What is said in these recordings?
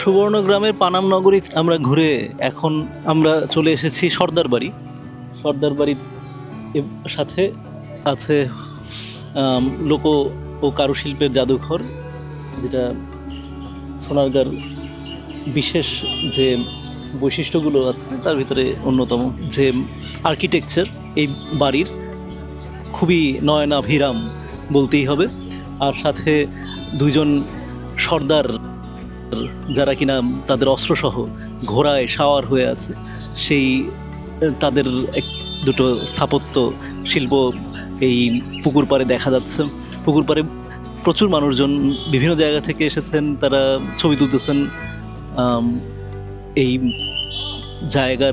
সুবর্ণগ্রামের পানাম নগরী আমরা ঘুরে এখন আমরা চলে এসেছি সর্দার বাড়ি। সর্দার বাড়ির সাথে আছে লোক ও কারুশিল্পের জাদুঘর, যেটা সোনারগার বিশেষ যে বৈশিষ্ট্যগুলো আছে, তার ভিতরে অন্যতম যে আর্কিটেকচার এই বাড়ির, খুবই নয়নাভিরাম বলতেই হবে। আর সাথে দুজন সর্দার যারা কিনা তাদের অস্ত্রসহ ঘোড়ায় সাওয়ার হয়ে আছে, সেই, তাদের এক, দুটো স্থাপত্য শিল্প এই পুকুর পাড়ে দেখা যাচ্ছে। পুকুর পাড়ে প্রচুর মানুষজন বিভিন্ন জায়গা থেকে এসেছেন, তারা ছবি তুলতেছেন। এই জায়গার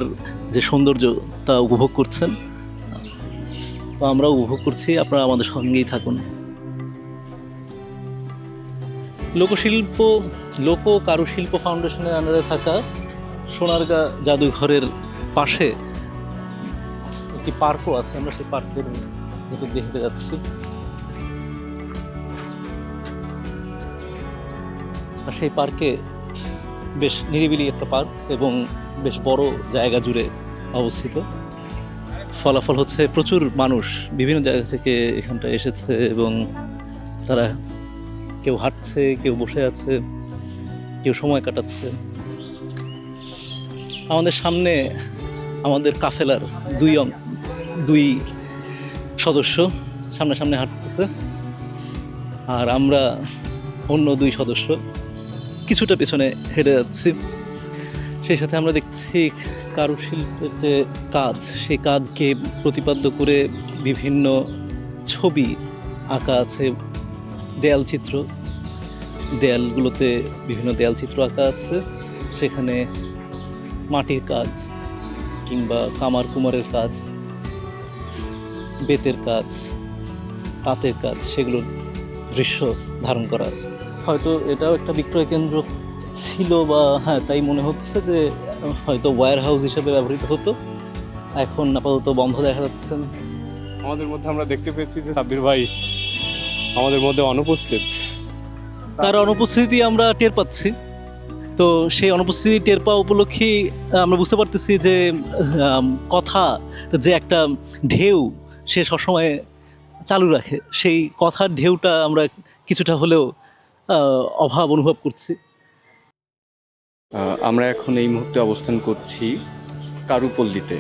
যে সৌন্দর্য তা উপভোগ করছেন। তো আমরাও উপভোগ করছি, আপনারা আমাদের সঙ্গেই থাকুন। লোকশিল্প, লোক কারুশিল্প ফাউন্ডেশনের আন্ডারে থাকা সোনারগাঁ জাদুঘরের পাশে একটি পার্কও আছে। আমরা সেই পার্কের ভেতর দিয়ে হেঁটে যাচ্ছি। আর সেই পার্কে বেশ নিরিবিলি একটা পার্ক এবং বেশ বড় জায়গা জুড়ে অবস্থিত। ফলাফল হচ্ছে প্রচুর মানুষ বিভিন্ন জায়গা থেকে এখানটা এসেছে এবং তারা কেউ হাঁটছে, কেউ বসে আছে, কেউ সময় কাটাচ্ছে। আমাদের সামনে আমাদের কাফেলার দুই অং- দুই সদস্য সামনে সামনে হাঁটতেছে। আর আমরা অন্য দুই সদস্য কিছুটা পেছনে হেঁটে যাচ্ছি। সেই সাথে আমরা দেখছি কারুশিল্পের যে কাজ, সেই কাজকে প্রতিপাদ্য করে বিভিন্ন ছবি আঁকা আছে। দেয়াল চিত্র। দেয়ালগুলোতে বিভিন্ন দেয়াল চিত্র আঁকা আছে। সেখানে মাটির কাজ কিংবা কামার কুমারের কাজ, বেতের কাজ, তাঁতের কাজ সেগুলোর দৃশ্য ধারণ করা আছে। হয়তো এটাও একটা বিক্রয় কেন্দ্র ছিল বা হ্যাঁ তাই মনে হচ্ছে যে, হয়তো ওয়্যার হাউস হিসেবে ব্যবহৃত হতো। এখন আপাতত বন্ধ দেখা যাচ্ছে আমাদের মধ্যে আমরা দেখতে পেয়েছি যে সাব্বির ভাই আমাদের মধ্যে অনুপস্থিত। তার অনুপস্থিতি আমরা টের পাচ্ছি। তো সেই অনুপস্থিতি টের পাওয়া উপলক্ষে আমরা বুঝতে পারতেছি যে কথা যে একটা ঢেউ সে সবসময় চালু রাখে। সেই কথার ঢেউটা আমরা কিছুটা হলেও অভাব অনুভব করছি। আমরা এখন এই মুহূর্তে অবস্থান করছি কারুপল্লীতে।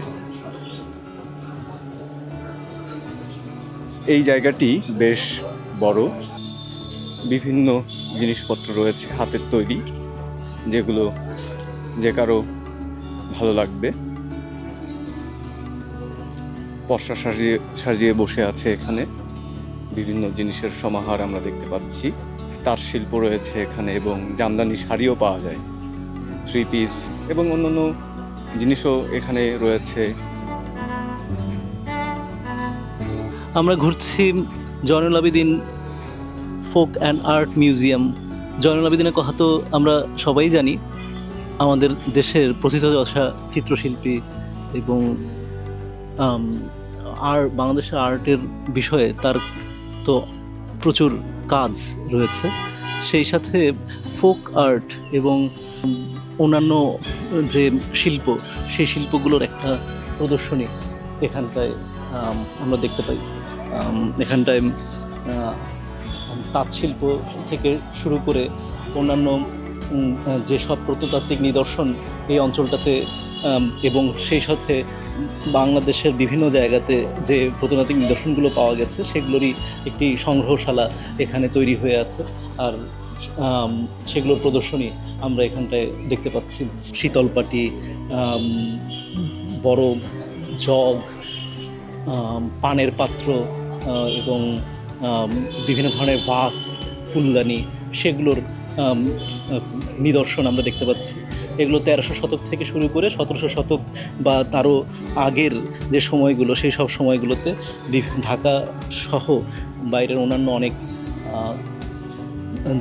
এই জায়গাটি বেশ বড় বিভিন্ন জিনিসপত্র রয়েছে হাতের তৈরি, যেগুলো যে কারও ভালো লাগবে। পশা সাজিয়ে সাজিয়ে বসে আছে এখানে। বিভিন্ন জিনিসের সমাহার আমরা দেখতে পাচ্ছি। তাঁত শিল্প রয়েছে এখানে এবং জামদানি শাড়িও পাওয়া যায়। থ্রি পিস এবং অন্যান্য জিনিসও এখানে রয়েছে। আমরা ঘুরছি Zainul Abedin folk and art museum. Zainul আবেদিনের কথা তো আমরা সবাই জানি। আমাদের দেশের প্রথিতযশা চিত্রশিল্পী এবং আর বাংলাদেশের আর্টের বিষয়ে তার তো প্রচুর কাজ রয়েছে। সেই সাথে ফোক আর্ট এবং অন্যান্য যে শিল্প, সেই শিল্পগুলোর একটা প্রদর্শনী এখানটায় আমরা দেখতে পাই। এখানটায় তাঁত শিল্প থেকে শুরু করে অন্যান্য যেসব প্রত্নতাত্ত্বিক নিদর্শন এই অঞ্চলটাতে এবং সেই সাথে বাংলাদেশের বিভিন্ন জায়গাতে যে প্রত্নতাত্ত্বিক নিদর্শনগুলো পাওয়া গেছে, সেগুলোরই একটি সংগ্রহশালা এখানে তৈরি হয়ে আছে। আর সেগুলোর প্রদর্শনী আমরা এখানটায় দেখতে পাচ্ছি। শীতলপাটি বড় জগ পানের পাত্র এবং বিভিন্ন ধরনের ভাস, ফুলদানি সেগুলোর নিদর্শন আমরা দেখতে পাচ্ছি। এগুলো তেরোশো শতক থেকে শুরু করে সতেরোশো শতক বা তারও আগের যে সময়গুলো, সেই সব সময়গুলোতে ঢাকা সহ বাইরের অন্যান্য অনেক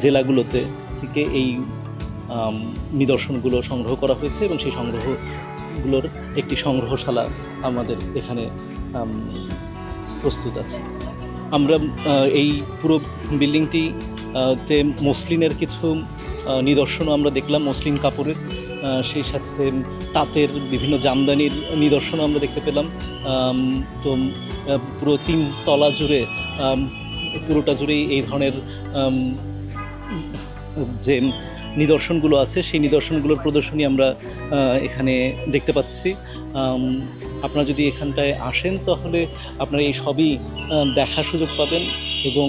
জেলাগুলোতে থেকে এই নিদর্শনগুলো সংগ্রহ করা হয়েছে এবং সেই সংগ্রহগুলোর একটি সংগ্রহশালা আমাদের এখানে প্রস্তুত আছে। আমরা এই পুরো বিল্ডিংটি তে মসলিনের কিছু নিদর্শনও আমরা দেখলাম, মসলিন কাপড়ের সেই সাথে তাঁতের বিভিন্ন জামদানির নিদর্শনও আমরা দেখতে পেলাম। তো পুরো তিন তলা জুড়ে পুরোটা জুড়েই এই ধরনের যে নিদর্শনগুলো আছে, সেই নিদর্শনগুলোর প্রদর্শনী আমরা এখানে দেখতে পাচ্ছি। আপনারা যদি এখানটায় আসেন তাহলে আপনারা এই সবই দেখার সুযোগ পাবেন এবং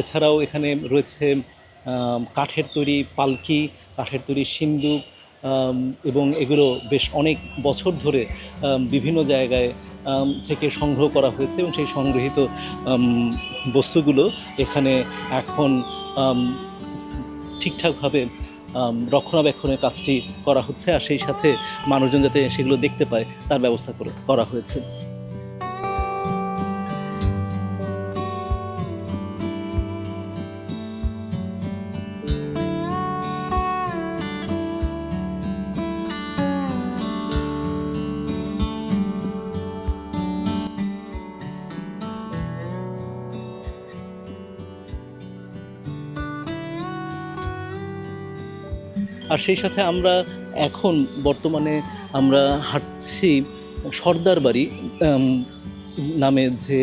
এছাড়াও এখানে রয়েছে কাঠের তৈরি পালকি, কাঠের তৈরি সিন্দুক এবং এগুলো বেশ অনেক বছর ধরে বিভিন্ন জায়গায় থেকে সংগ্রহ করা হয়েছে এবং সেই সংগৃহীত বস্তুগুলো এখানে এখন ঠিকঠাকভাবে রক্ষণাবেক্ষণের কাজটি করা হচ্ছে আর সেই সাথে মানুষজন যাতে সেগুলো দেখতে পায়, তার ব্যবস্থা করে, করা হয়েছে। আর সেই সাথে আমরা এখন বর্তমানে আমরা হাঁটছি সর্দার বাড়ি নামে যে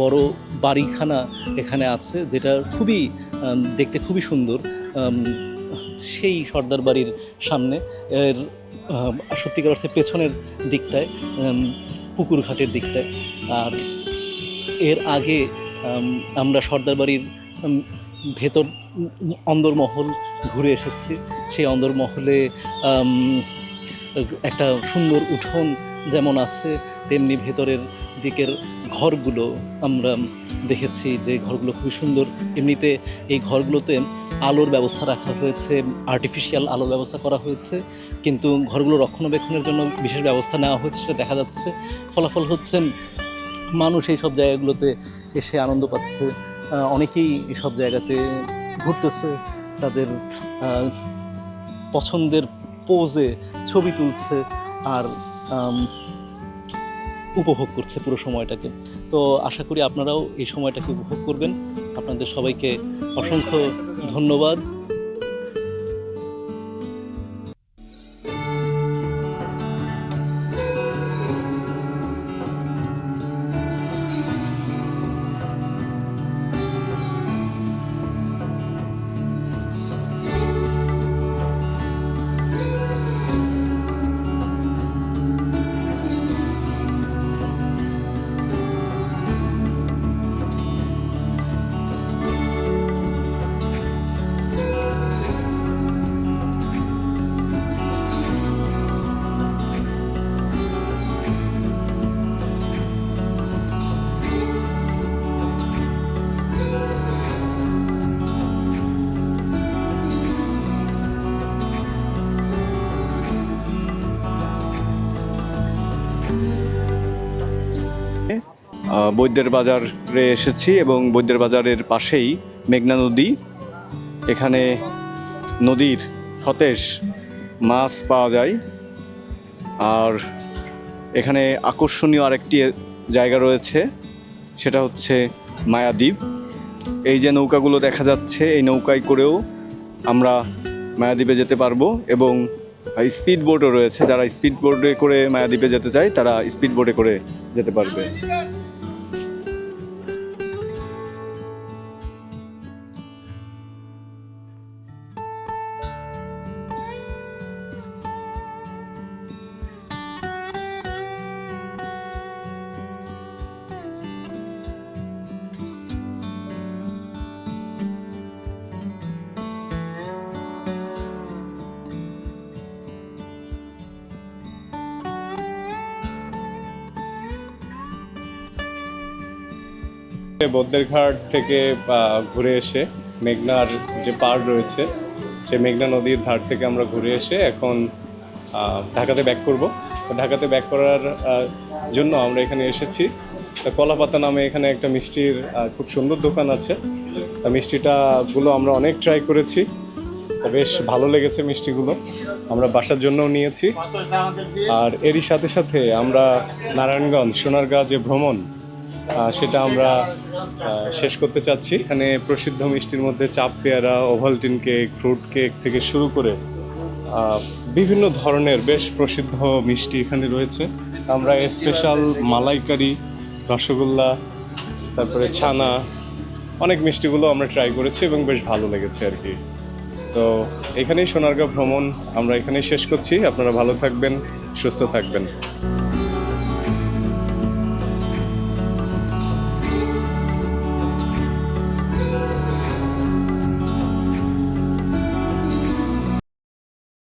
বড় বাড়িখানা এখানে আছে, যেটা খুবই দেখতে খুবই সুন্দর সেই সর্দার বাড়ির সামনে। এর সত্যিকার অর্থে পেছনের দিকটায় পুকুর ঘাটের দিকটায়। আর এর আগে আমরা সর্দার বাড়ির ভেতর অন্দরমহল ঘুরে এসেছি। সেই অন্দরমহলে একটা সুন্দর উঠোন যেমন আছে, তেমনি ভেতরের দিকের ঘরগুলো আমরা দেখেছি যে ঘরগুলো খুবই সুন্দর। এমনিতে এই ঘরগুলোতে আলোর ব্যবস্থা রাখা হয়েছে আর্টিফিশিয়াল আলোর ব্যবস্থা করা হয়েছে। কিন্তু ঘরগুলো রক্ষণাবেক্ষণের জন্য বিশেষ ব্যবস্থা নেওয়া হয়েছে সেটা দেখা যাচ্ছে। ফলাফল হচ্ছে, মানুষ এই সব জায়গাগুলোতে এসে আনন্দ পাচ্ছে। অনেকেই এসব জায়গাতে ঘুরতেছে, তাদের পছন্দের পোজে ছবি তুলছে আর উপভোগ করছে পুরো সময়টাকে। তো আশা করি আপনারাও এই সময়টাকে উপভোগ করবেন। আপনাদের সবাইকে অসংখ্য ধন্যবাদ। বৈদ্যের বাজারে এসেছি এবং বৈদ্যের বাজারের পাশেই মেঘনা নদী। এখানে নদীর সতেজ মাছ পাওয়া যায়। আর এখানে আকর্ষণীয় আরেকটি জায়গা রয়েছে, সেটা হচ্ছে মায়াদ্বীপ। এই যে নৌকাগুলো দেখা যাচ্ছে, এই নৌকায় করেও আমরা মায়াদ্বীপে যেতে পারব এবং স্পিড বোটও রয়েছে। যারা স্পিড বোটে করে মায়াদ্বীপে যেতে চায়, তারা স্পিড বোটে করে যেতে পারবে। বদ্রের ঘাট থেকে ঘুরে এসে মেঘনার যে পার রয়েছে সে মেঘনা নদীর ধার থেকে আমরা ঘুরে এসে এখন ঢাকাতে ব্যাক করব। ঢাকাতে ব্যাক করার জন্য আমরা এখানে এসেছি। কলাপাতা নামে এখানে একটা মিষ্টির খুব সুন্দর দোকান আছে। তা মিষ্টিটা গুলো আমরা অনেক ট্রাই করেছি। বেশ ভালো লেগেছে মিষ্টিগুলো। আমরা বাসার জন্যও নিয়েছি। আর এরই সাথে সাথে আমরা নারায়ণগঞ্জ সোনারগাঁ যে ভ্রমণ সেটা আমরা শেষ করতে চাচ্ছি। এখানে প্রসিদ্ধ মিষ্টির মধ্যে চাপ পেয়ারা, ওভালটিন কেক, ফ্রুট কেক থেকে শুরু করে বিভিন্ন ধরনের বেশ প্রসিদ্ধ মিষ্টি এখানে রয়েছে। আমরা স্পেশাল মালাইকারি, রসগোল্লা, তারপরে ছানা, অনেক মিষ্টিগুলো আমরা ট্রাই করেছি এবং বেশ ভালো লেগেছে আর কি। তো এখানেই সোনারগাঁও ভ্রমণ আমরা এখানেই শেষ করছি। আপনারা ভালো থাকবেন, সুস্থ থাকবেন।